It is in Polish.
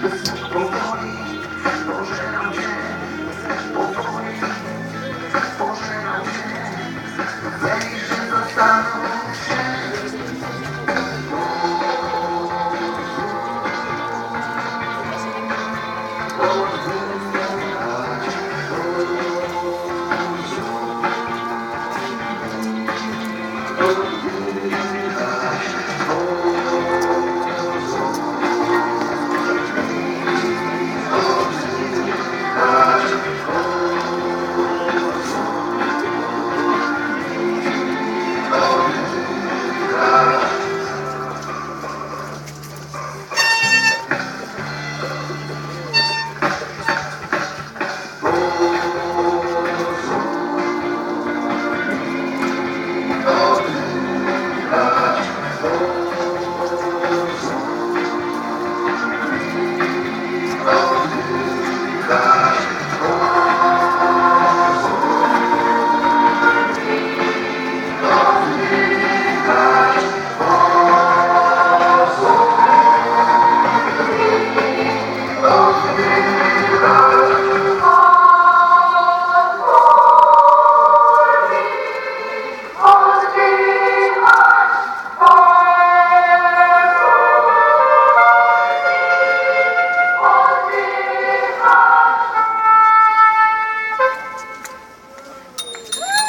Powoli, pożeram cię, powoli, pożeram cię. Wejdź się zastanów.